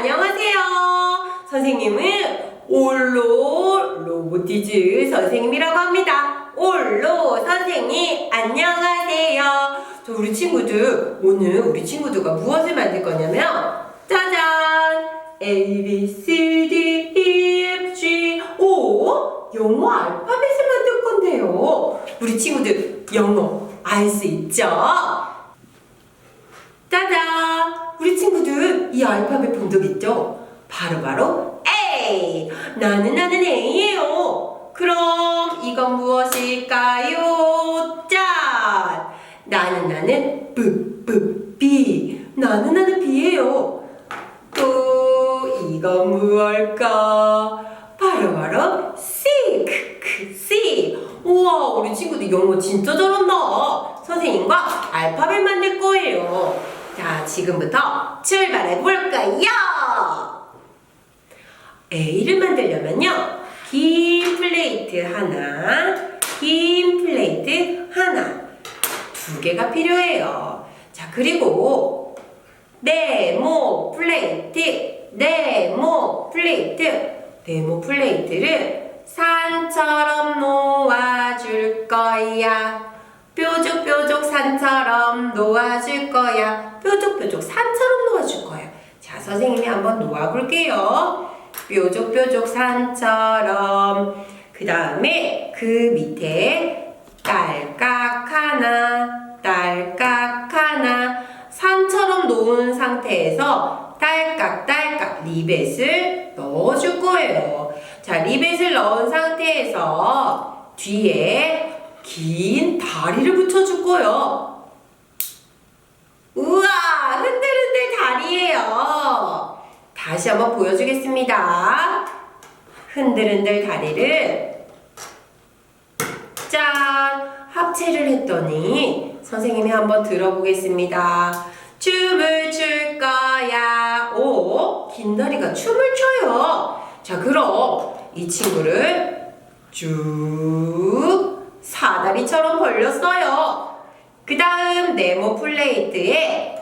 안녕하세요. 선생님은 올로 로보티즈 선생님이라고 합니다. 올로 선생님 안녕하세요. 저 우리 친구들 오늘 우리 친구들과 무엇을 만들 거냐면 짜잔 A B C D E F G O 영어 알파벳을 만들 건데요. 우리 친구들 영어 알 수 있죠? 짜잔! 우리 친구들 이 알파벳 본 적 있죠? 바로 바로 A! 나는 나는 A예요. 그럼 이건 무엇일까요? 짠! 나는 나는 B, B, B. 나는 나는 B예요. 또 이건 무엇일까? 바로바로 C, 크, 크, C. 우와, 우리 친구들 영어 진짜 잘한다. 선생님과 알파벳 만들 거예요. 자, 지금부터 출발해 볼까요? A를 만들려면요. 긴 플레이트 하나, 긴 플레이트 하나, 두 개가 필요해요. 자, 그리고 네모 플레이트, 네모 플레이트, 네모 플레이트를 산처럼 놓아줄 거야. 뾰족뾰족 산처럼 놓아줄 거야. 뾰족뾰족 산처럼 놓아줄 거야. 자, 선생님이 한번 놓아볼게요. 뾰족뾰족 산처럼. 그 다음에 그 밑에 딸깍 하나, 딸깍 하나. 산처럼 놓은 상태에서 딸깍딸깍 리벳을 넣어줄 거예요. 자, 리벳을 넣은 상태에서 뒤에 긴 다리를 붙여줄 거예요. 우와, 흔들흔들 다리예요. 다시 한번 보여주겠습니다. 흔들흔들 다리를 짠! 합체를 했더니 선생님이 한번 들어보겠습니다. 춤을 출 거야. 오, 긴 다리가 춤을 춰요. 자, 그럼 이 친구를 쭉 사다리처럼 벌렸어요. 그 다음 네모 플레이트에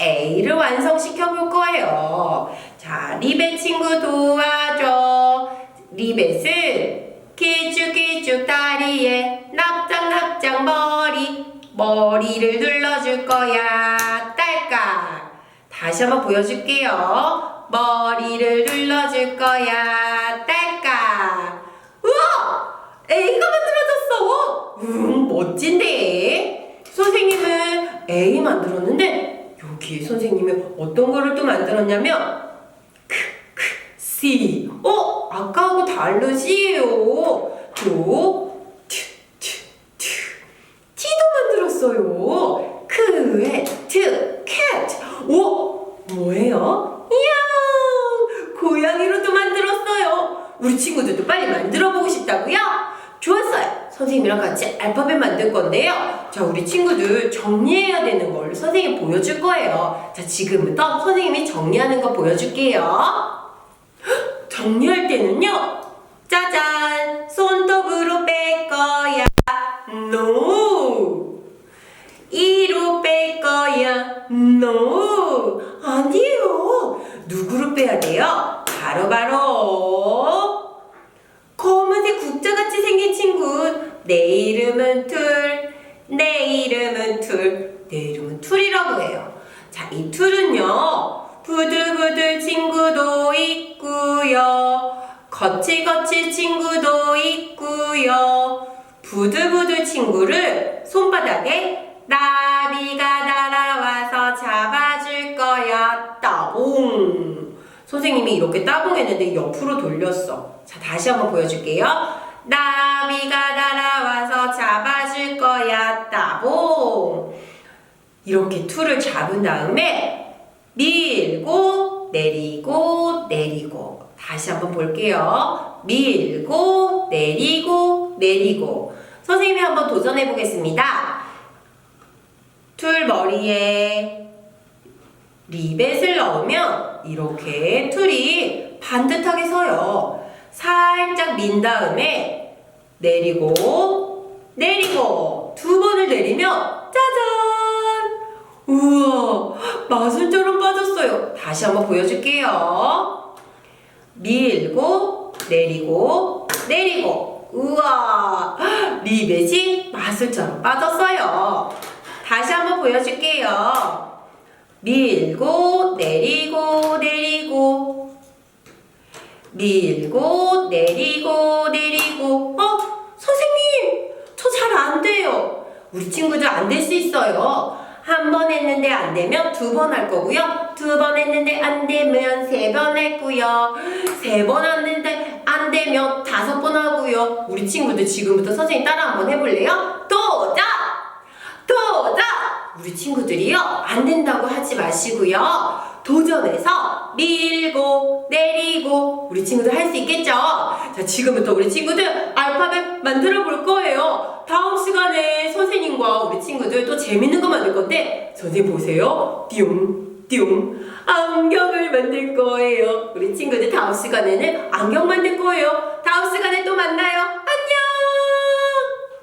A를 완성시켜 볼 거예요. 자, 리벳 친구 도와줘. 리벳을 길쭉길쭉 다리에 납작납작 머리 머리를 눌러줄 거야. 딸깍. 다시 한번 보여줄게요. 머리를 눌러줄 거야. 딸깍. 우와! A가 만들어졌어! 음, 멋진데? 선생님은 A 만들었는데, 여기에 선생님이 어떤 거를 또 만들었냐면, C. 어? 아까하고 C예요. 또, 튜, 튜, 튜. T도 만들었어요. 크에 트, 캣. 오, 뭐예요? 이야, 고양이로도 만들었어요. 우리 친구들도 빨리 만들어 보고 싶다고요? 좋았어요. 선생님이랑 같이 알파벳 만들 건데요. 자, 우리 친구들 정리해야 되는 걸 선생님 보여줄 거예요. 자, 지금부터 선생님이 정리하는 거 보여줄게요. 헉, 정리할 때는요. 짜잔! 손톱으로 뺄 거야. No! 이로 뺄 거야. No! 아니에요. 누구로 빼야 돼요? 바로 바로 검은색 국자같이 생긴 친구. 내 이름은 툴. 내 이름은 툴. 내 이름은 툴이라고 해요. 자, 이 툴은요. 부들부들 친구도 있고요. 거칠거칠 친구도 있고요. 부들부들 친구를 손바닥에 나비가 날아와서 잡아줄 거야. 따봉. 선생님이 이렇게 따봉 했는데 옆으로 돌렸어. 자, 다시 한번 보여줄게요. 나비가 날아와서 잡아줄 거야. 따봉. 이렇게 툴을 잡은 다음에 밀고 내리고 내리고 다시 한번 볼게요. 밀고 내리고 내리고 선생님이 한번 도전해 보겠습니다. 툴 머리에 리벳을 넣으면 이렇게 툴이 반듯하게 서요. 살짝 민 다음에 내리고 내리고 두 번을 내리면 짜잔! 우와 마술처럼 빠졌어요. 다시 한번 보여줄게요. 밀고 내리고 내리고 우와 리벳이 마술처럼 빠졌어요. 다시 한번 보여줄게요. 밀고 내리고 내리고 밀고 내리고 내리고 어 선생님 저 잘 안 돼요. 우리 친구들 안 될 수 있어요. 한 번 했는데 안 되면 두 번 할 거고요. 두 번 했는데 안 되면 세 번 했고요. 세 번 했는데 안 되면 다섯 번 하고요. 우리 친구들 지금부터 선생님 따라 한번 해볼래요? 도전! 도전! 우리 친구들이요 안 된다고 하지 마시고요. 도전해서 밀고 내리고 우리 친구들 할 수 있겠죠? 자 지금부터 우리 친구들 알파벳 만들어 볼 거예요. 다음 시간에 선생님과 우리 친구들 또 재밌는 거 만들 건데 선생님 보세요. 띠용 띨 안경을 만들 거예요. 우리 친구들 다음 시간에는 안경 만들 거예요. 다음 시간에 또 만나요.